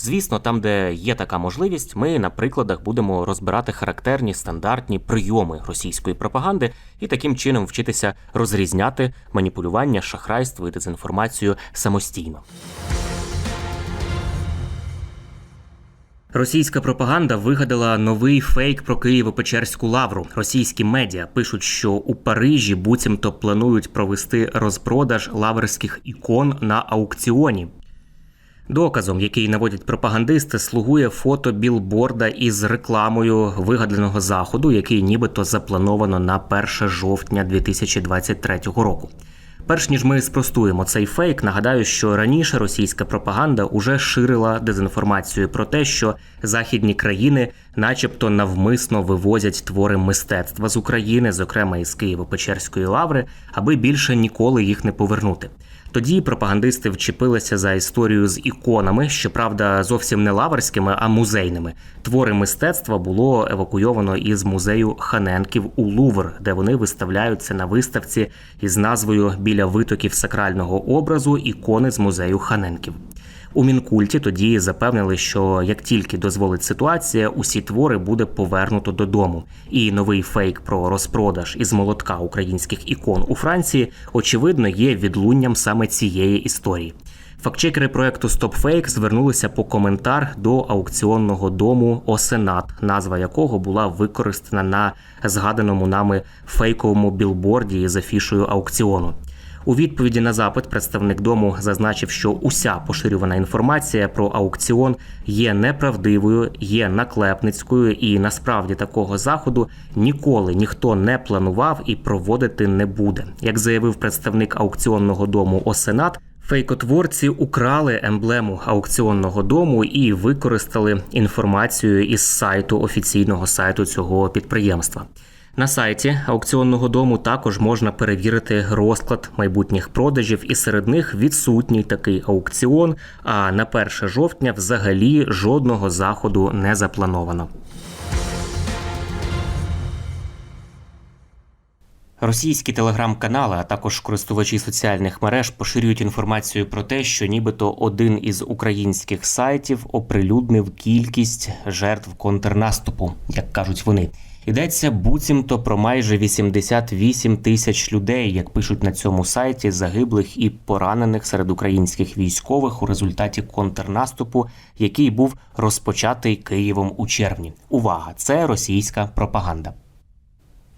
Звісно, там, де є така можливість, ми на прикладах будемо розбирати характерні стандартні прийоми російської пропаганди і таким чином вчитися розрізняти маніпулювання, шахрайство і дезінформацію самостійно. Російська пропаганда вигадала новий фейк про Києво-Печерську лавру. Російські медіа пишуть, що у Парижі буцімто планують провести розпродаж лаврських ікон на аукціоні. Доказом, який наводять пропагандисти, слугує фото білборда із рекламою вигаданого заходу, який нібито заплановано на 1 жовтня 2023 року. Перш ніж ми спростуємо цей фейк, нагадаю, що раніше російська пропаганда уже ширила дезінформацію про те, що західні країни, начебто, навмисно вивозять твори мистецтва з України, зокрема із Києво-Печерської лаври, аби більше ніколи їх не повернути. Тоді пропагандисти вчепилися за історію з іконами, щоправда, зовсім не лаврськими, а музейними. Твори мистецтва було евакуйовано із музею Ханенків у Лувр, де вони виставляються на виставці із назвою Біля витоків сакрального образу ікони з музею Ханенків. У мінкульті тоді запевнили, що як тільки дозволить ситуація, усі твори буде повернуто додому. І новий фейк про розпродаж із молотка українських ікон у Франції, очевидно, є відлунням саме цієї історії. Фактчекери проекту StopFake звернулися по коментар до аукціонного дому Осенат, назва якого була використана на згаданому нами фейковому білборді з афішою аукціону. У відповіді на запит представник дому зазначив, що уся поширювана інформація про аукціон є неправдивою, є наклепницькою, і насправді такого заходу ніколи ніхто не планував і проводити не буде. Як заявив представник аукціонного дому Осенат, Фейкотворці украли емблему аукціонного дому і використали інформацію із сайту офіційного сайту цього підприємства. На сайті аукціонного дому також можна перевірити розклад майбутніх продажів, і серед них відсутній такий аукціон. А на 1 жовтня взагалі жодного заходу не заплановано. Російські телеграм-канали, а також користувачі соціальних мереж поширюють інформацію про те, що нібито один із українських сайтів оприлюднив кількість жертв контрнаступу, як кажуть вони. Йдеться буцімто про майже 88 тисяч людей, як пишуть на цьому сайті, загиблих і поранених серед українських військових у результаті контрнаступу, який був розпочатий Києвом у червні. Увага! Це російська пропаганда.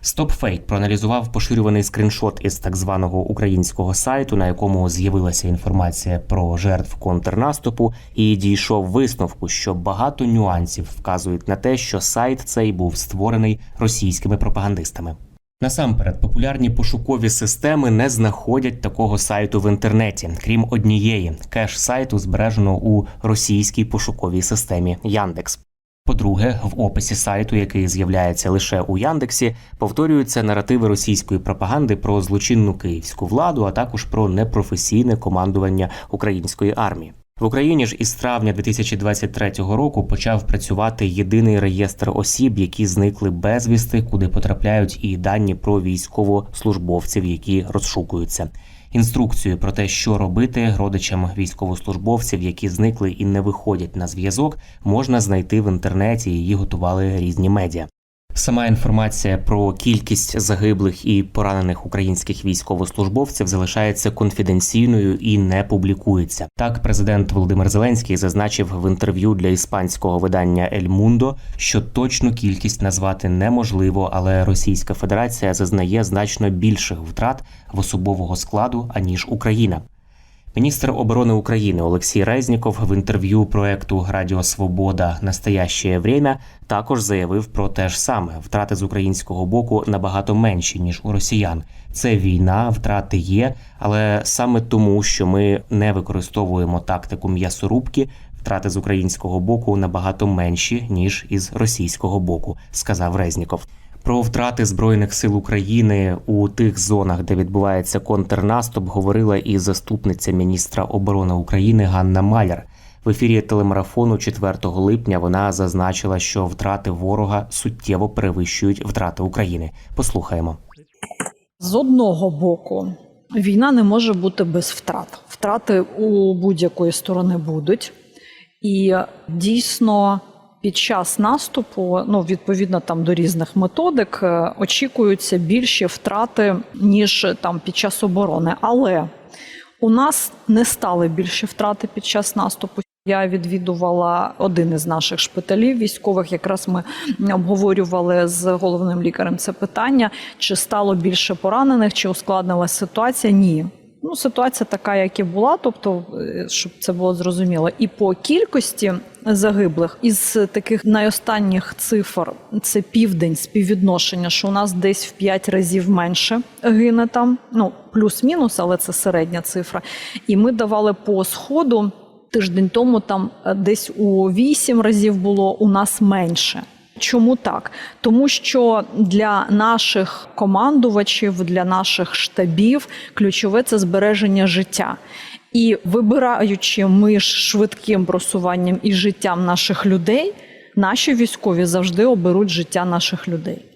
StopFake проаналізував поширюваний скріншот із так званого українського сайту, на якому з'явилася інформація про жертв контрнаступу, і дійшов висновку, що багато нюансів вказують на те, що сайт цей був створений російськими пропагандистами. Насамперед, популярні пошукові системи не знаходять такого сайту в інтернеті, крім однієї кеш сайту збережено у російській пошуковій системі Яндекс. По-друге, в описі сайту, який з'являється лише у Яндексі, повторюються наративи російської пропаганди про злочинну київську владу, а також про непрофесійне командування української армії. В Україні ж із травня 2023 року почав працювати єдиний реєстр осіб, які зникли безвісти, куди потрапляють і дані про військовослужбовців, які розшукуються. Інструкцію про те, що робити родичам військовослужбовців, які зникли і не виходять на зв'язок, можна знайти в інтернеті. Її готували різні медіа. Сама інформація про кількість загиблих і поранених українських військовослужбовців залишається конфіденційною і не публікується. Так, президент Володимир Зеленський зазначив в інтерв'ю для іспанського видання Ель Мундо, що точну кількість назвати неможливо, але Російська Федерація зазнає значно більших втрат в особового складу аніж Україна. Міністр оборони України Олексій Резніков в інтерв'ю проекту Радіо Свобода Настояще время також заявив про те ж саме: втрати з українського боку набагато менші ніж у росіян. Це війна, втрати є, але саме тому, що ми не використовуємо тактику м'ясорубки, втрати з українського боку набагато менші ніж із російського боку, сказав Резніков. Про втрати збройних сил України у тих зонах, де відбувається контрнаступ, говорила і заступниця міністра оборони України Ганна Маляр. В ефірі телемарафону 4 липня вона зазначила, що втрати ворога суттєво перевищують втрати України. Послухаємо. З одного боку, війна не може бути без втрат. Втрати у будь-якої сторони будуть. І дійсно під час наступу, ну відповідно там до різних методик, е, очікуються більші втрати, ніж там під час оборони. Але у нас не стали більші втрати під час наступу. Я відвідувала один із наших шпиталів військових. Якраз ми обговорювали з головним лікарем це питання: чи стало більше поранених, чи ускладнилася ситуація? Ні. Ну, ситуація така, як і була, тобто, е, щоб це було зрозуміло. І по кількості загиблих із таких найостанніх цифр це південь співвідношення, що у нас десь в 5 разів менше гине там. Ну плюс-мінус, але це середня цифра. І ми давали по сходу тиждень тому. Там е, десь у 8 разів було у нас менше. Чому так? Тому що для наших командувачів, для наших штабів ключове це збереження життя. І вибираючи між швидким просуванням і життям наших людей, наші військові завжди оберуть життя наших людей.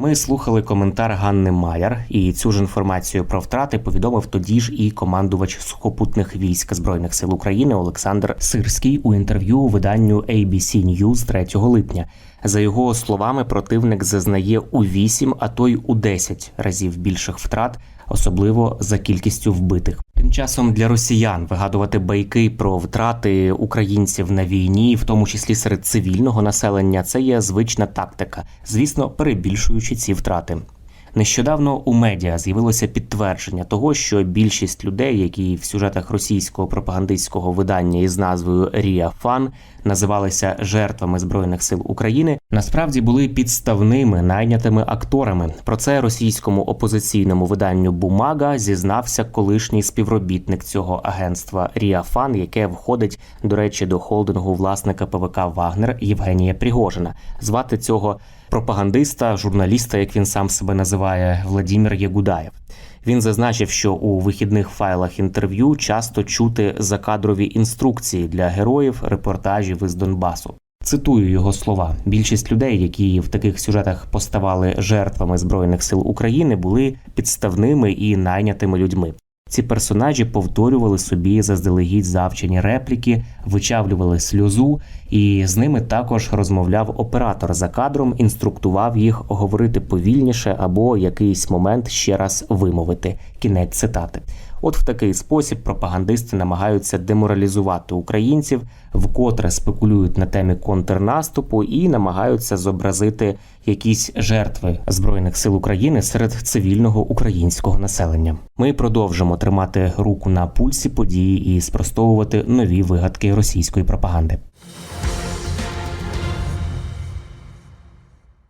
Ми слухали коментар Ганни Майер, і цю ж інформацію про втрати повідомив тоді ж і командувач сухопутних військ збройних сил України Олександр Сирський у інтерв'ю виданню ABC News 3 липня. За його словами, противник зазнає у 8, а то й у 10 разів більших втрат, особливо за кількістю вбитих. Тим часом для росіян вигадувати байки про втрати українців на війні, в тому числі серед цивільного населення, це є звична тактика, звісно, перебільшуючи ці втрати. Нещодавно у медіа з'явилося підтвердження того, що більшість людей, які в сюжетах російського пропагандистського видання із назвою Рія Фан називалися жертвами збройних сил України, насправді були підставними найнятими акторами. Про це російському опозиційному виданню Бумага зізнався колишній співробітник цього агентства Рія Фан, яке входить до речі до холдингу власника ПВК Вагнер Євгенія Пригожина. Звати цього пропагандиста, журналіста, як він сам себе називає, Владимир Ягудаєв. Він зазначив, що у вихідних файлах інтерв'ю часто чути закадрові інструкції для героїв репортажів із Донбасу. Цитую його слова: більшість людей, які в таких сюжетах поставали жертвами збройних сил України, були підставними і найнятими людьми. Ці персонажі повторювали собі заздалегідь завчені репліки, вичавлювали сльозу, і з ними також розмовляв оператор за кадром, інструктував їх говорити повільніше або якийсь момент ще раз вимовити. Кінець цитати. От в такий спосіб пропагандисти намагаються деморалізувати українців, вкотре спекулюють на темі контрнаступу і намагаються зобразити якісь жертви збройних сил України серед цивільного українського населення. Ми продовжимо тримати руку на пульсі події і спростовувати нові вигадки російської пропаганди.